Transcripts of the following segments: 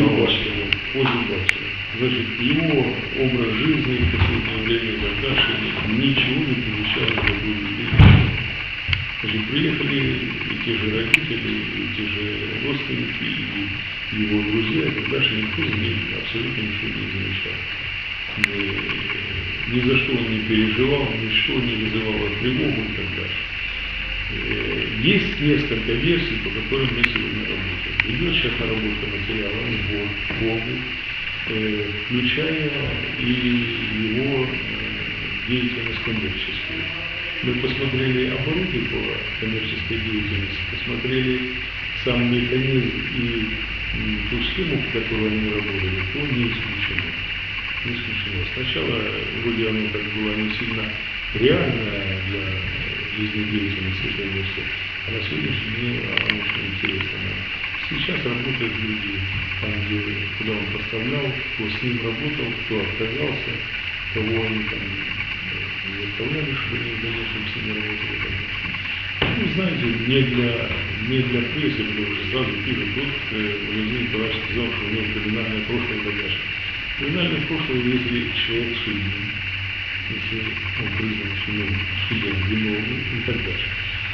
Зубачева. По Зубачеву. Значит, его образ жизни в последнее время и так ничего не в другую людей. Значит, приехали и те же родители, и те же родственники, и его друзья, и так никто за ним абсолютно ничего не замечал. Ни, ни за что он не переживал, ничто не вызывало тревогу и так. Э, Есть несколько версий, по которым мы сегодня работаем. Идет сейчас наработка материала, сбор, Волгу, э, включая и его э, деятельность коммерческую. Мы посмотрели обороты по коммерческой деятельности, посмотрели сам механизм и ту схему, по которой они работали, то не исключено. Не исключено. Сначала вроде оно так было не сильно реальное для жизнедеятельности версии, а на сегодняшний день оно очень интересно. нам. Сейчас работают люди там, где, куда он поставлял, кто с ним работал, кто отказался, кого они там э, заставляли, чтобы они в дальнейшем с ними работали. дальше. Ну, знаете, не для, не для прессы, потому что сразу пишут, вот э, Владимир Николаевич сказал, что у него криминальное прошлое дальше. Криминальное прошлое, если человек судим, если он признан и так дальше.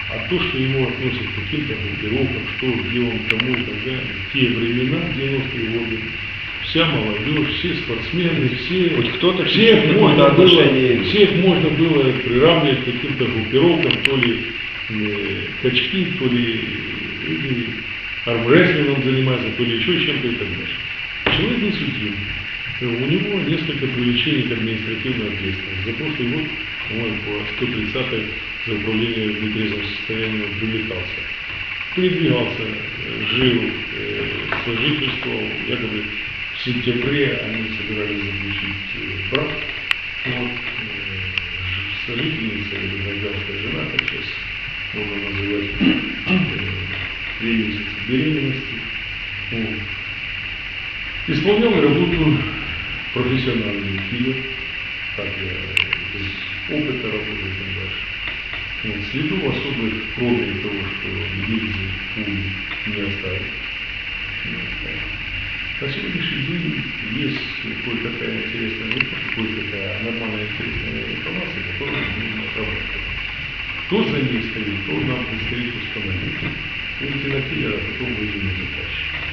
А то, что его относят к каким-то группировкам, что, где он, кому и так далее, в те времена, 90-е годы, вся молодежь, все спортсмены, все, Хоть кто-то всех можно, было, всех можно было приравнивать к каким-то группировкам, то ли э, качки, то ли люди армрестлингом занимаются, то ли еще чем-то и так дальше. Человек не судим. Э, У него несколько привлечений к административной ответственности. За прошлый год, по-моему, по 130 за управление в нетрезвом состоянии привлекался. Передвигался, э, жил, э, сожительствовал, якобы в сентябре они собирались заключить брак. Вот, сожительница, или гражданская жена, как сейчас можно называть, три месяца беременности. Вот. Исполнял работу профессиональный киллер, так я без опыта работаю и так дальше. Вот, следов особых, кроме того, что гильзы, пули не оставил. Не оставил. На сегодняшний день есть кое-какая интересная, просто кое-какая нормальная интересная информация, которую нужно обрабатывать. Кто за ней стоит, то нам предстоит установить. Будете на киллера, потом выйдем на заказчика.